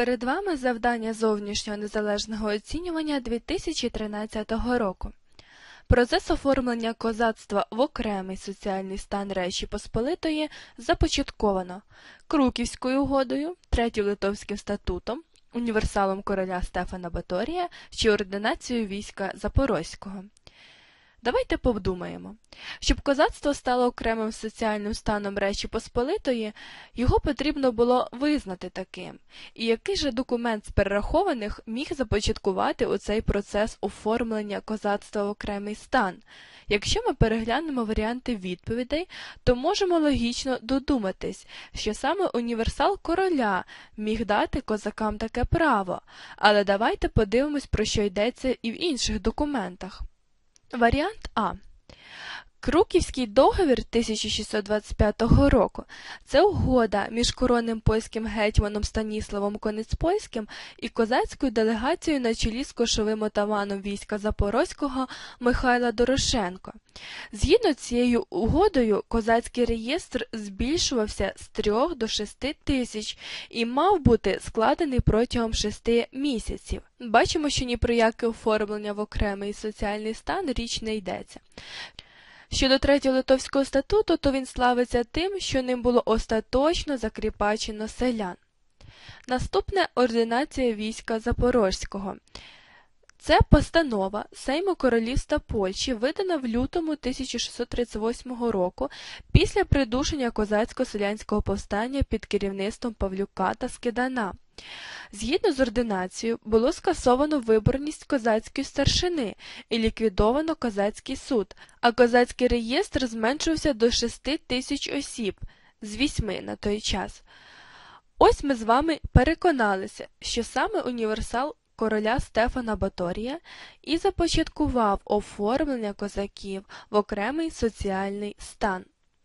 Перед вами завдання зовнішнього незалежного оцінювання 2013 року. Процес оформлення козацтва в окремий соціальний стан Речі Посполитої започатковано Круківською угодою, Третім Литовським статутом, універсалом короля Стефана Баторія чи ординацією війська Запорозького. Давайте подумаємо. Щоб козацтво стало окремим соціальним станом Речі Посполитої, його потрібно було визнати таким. І який же документ з перерахованих міг започаткувати оцей процес оформлення козацтва в окремий стан? Якщо ми переглянемо варіанти відповідей, то можемо логічно додуматись, що саме універсал короля міг дати козакам таке право, але давайте подивимось, про що йдеться і в інших документах. Варіант А. Круківський договір 1625 року це угода між коронним польським гетьманом Станіславом Конецпольським і козацькою делегацією на чолі з кошовим отаманом війська Запорозького Михайла Дорошенко. Згідно цією угодою, козацький реєстр збільшувався з 3 до 6 тисяч і мав бути складений протягом 6 місяців. Бачимо, що ні про яке оформлення в окремий соціальний стан річ не йдеться. Щодо третього литовського статуту, то він славиться тим, що ним було остаточно закріпачено селян. Наступне ординація війська Запорозького. Це постанова Сейму Королівства Польщі, видана в лютому 1638 року після придушення козацько-селянського повстання під керівництвом Павлюка та Скидана. Згідно з ординацією, було скасовано виборність козацької старшини і ліквідовано козацький суд, а козацький реєстр зменшився до 6 тисяч осіб з 8 на той час. Ось ми з вами переконалися, що саме універсал короля Стефана Баторія і започаткував оформлення козаків в окремий соціальний стан.